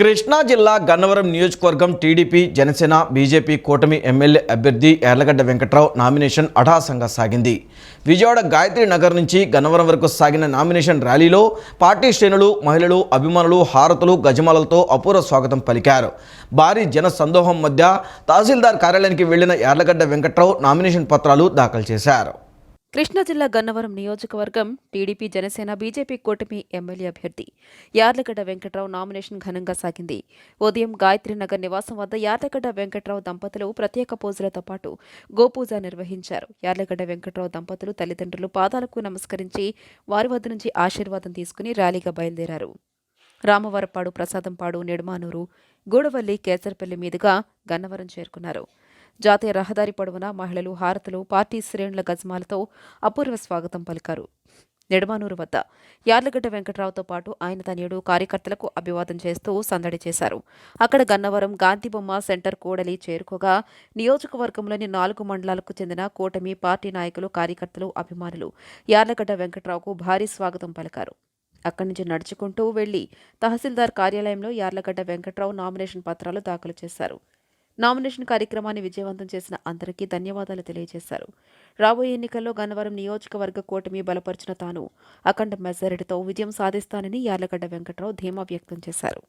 కృష్ణా జిల్లా గన్నవరం నియోజకవర్గం TDP Janasena BJP కూటమి ఎమ్మెల్యే అభ్యర్థి యార్లగడ్డ వెంకట్రావు నామినేషన్ అఠాసంగా సాగింది. విజయవాడ గాయత్రి నగర్ నుంచి గన్నవరం వరకు సాగిన నామినేషన్ ర్యాలీలో పార్టీ శ్రేణులు మహిళలు అభిమానులు హారతులు గజమాలలతో అపూర్వ స్వాగతం పలికారు. భారీ జన సందోహం మధ్య తహసీల్దార్ కార్యాలయానికి వెళ్ళిన యార్లగడ్డ వెంకట్రావు నామినేషన్ పత్రాలు దాఖలు చేశారు. కృష్ణా జిల్లా గన్నవరం నియోజకవర్గం టీడీపీ జనసేన బీజేపీ కూటమి ఎమ్మెల్యే అభ్యర్థి యార్లగడ్డ వెంకట్రావు నామినేషన్ ఘనంగా సాగింది. ఉదయం గాయత్రి నగర్ నివాసం వద్ద యార్లగడ్డ వెంకట్రావు దంపతులు ప్రత్యేక పూజలతో పాటు గోపూజ నిర్వహించారు. యార్లగడ్డ వెంకట్రావు దంపతులు తల్లిదండ్రులు పాదాలకు నమస్కరించి వారి వద్ద నుంచి ఆశీర్వాదం తీసుకుని ర్యాలీగా బయలుదేరారు. రామవరపాడు ప్రసాదంపాడు నిడమానూరు గూడవల్లి కేసరపల్లి మీదుగా గన్నవరం చేరుకున్నారు. జాతీయ రహదారి పొడవునా మహిళలు హారతులు పార్టీ శ్రేణుల గజమాలతో అపూర్వ స్వాగతం పలికారు. నిడమానూరు వద్ద యార్లగడ్డ వెంకట్రావుతో పాటు ఆయన తనయుడు కార్యకర్తలకు అభివాదం చేస్తూ సందడి చేశారు. అక్కడ గన్నవరం గాంధీబొమ్మ సెంటర్ కూడలి చేరుకోగా నియోజకవర్గంలోని నాలుగు మండలాలకు చెందిన కూటమి పార్టీ నాయకులు కార్యకర్తలు అభిమానులు యార్లగడ్డ వెంకట్రావుకు భారీ స్వాగతం పలికారు. అక్కడి నుంచి నడుచుకుంటూ వెళ్ళి తహసీల్దార్ కార్యాలయంలో యార్లగడ్డ వెంకట్రావు నామినేషన్ పత్రాలు దాఖలు చేశారు. నామినేషన్ కార్యక్రమాన్ని విజయవంతం చేసిన అందరికీ ధన్యవాదాలు తెలియజేశారు. రాబోయే ఎన్నికల్లో గన్నవరం నియోజకవర్గ కూటమి బలపరిచిన తాను అఖండ మెజారిటీతో విజయం సాధిస్తానని యార్లగడ్డ వెంకట్రావు ధీమా వ్యక్తం చేశారు.